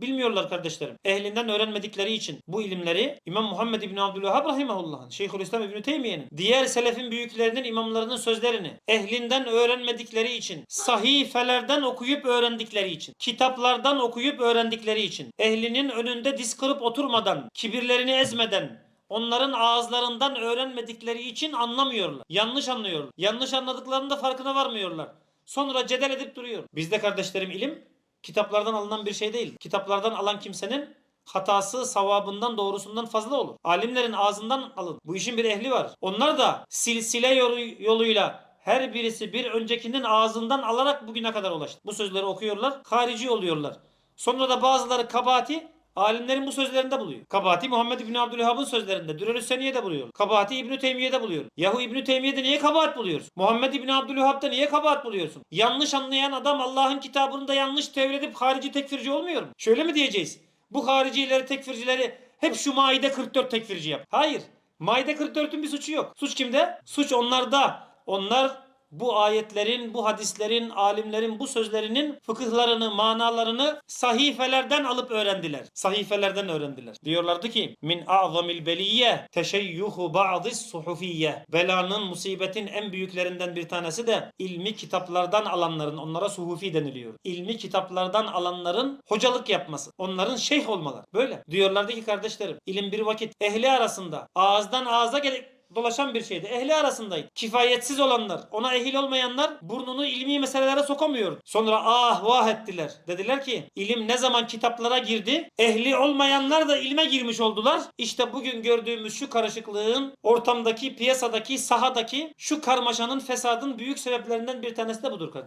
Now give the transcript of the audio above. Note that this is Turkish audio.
Bilmiyorlar kardeşlerim. Ehlinden öğrenmedikleri için bu ilimleri İmam Muhammed İbni Abdülvehhab Rahimahullah'ın, Şeyhülislam İbni Teymiye'nin, diğer selefin büyüklerinin imamlarının sözlerini ehlinden öğrenmedikleri için, sahifelerden okuyup öğrendikleri için, kitaplardan okuyup öğrendikleri için, ehlinin önünde diz kırıp oturmadan, kibirlerini ezmeden, onların ağızlarından öğrenmedikleri için anlamıyorlar. Yanlış anlıyorlar. Yanlış anladıklarında farkına varmıyorlar. Sonra cedel edip duruyor. Bizde kardeşlerim ilim kitaplardan alınan bir şey değil. Kitaplardan alan kimsenin hatası savabından doğrusundan fazla olur. Alimlerin ağzından alın. Bu işin bir ehli var. Onlar da silsile yolu, yoluyla her birisi bir öncekinin ağzından alarak bugüne kadar ulaştı. Bu sözleri okuyorlar, harici oluyorlar. Sonra da bazıları kabahati alimlerin bu sözlerinde buluyor. Kabahati Muhammed İbni Abdülhab'ın sözlerinde. Dürerü Seniye'de buluyor. Kabahati İbni Teymiye'de buluyor. Yahu İbni Teymiye'de niye kabahat buluyorsun? Muhammed İbni Abdülhab'da niye kabahat buluyorsun? Yanlış anlayan adam Allah'ın kitabını da yanlış tevil edip harici tekfirci olmuyor mu? Şöyle mi diyeceğiz? Bu haricileri, tekfircileri hep şu Maide 44 tekfirci yap. Hayır. Maide 44'ün bir suçu yok. Suç kimde? Suç onlarda. Onlar bu ayetlerin, bu hadislerin, alimlerin bu sözlerinin fıkıhlarını, manalarını sahifelerden alıp öğrendiler. Sahifelerden öğrendiler. Diyorlardı ki min a'zamil beliyye teşeyyuhu ba'dis suhufiyye. Belanın, musibetin en büyüklerinden bir tanesi de ilmi kitaplardan alanların, onlara suhufi deniliyor. İlmi kitaplardan alanların hocalık yapması. Onların şeyh olmaları. Böyle. Diyorlardı ki kardeşlerim, ilim bir vakit ehli arasında ağızdan ağza gelip dolaşan bir şeydi. Ehli arasındaydı. Kifayetsiz olanlar, ona ehil olmayanlar burnunu ilmi meselelere sokamıyor. Sonra ah vah ettiler. Dediler ki ilim ne zaman kitaplara girdi? Ehli olmayanlar da ilme girmiş oldular. İşte bugün gördüğümüz şu karışıklığın ortamdaki, piyasadaki, sahadaki şu karmaşanın, fesadın büyük sebeplerinden bir tanesi de budur.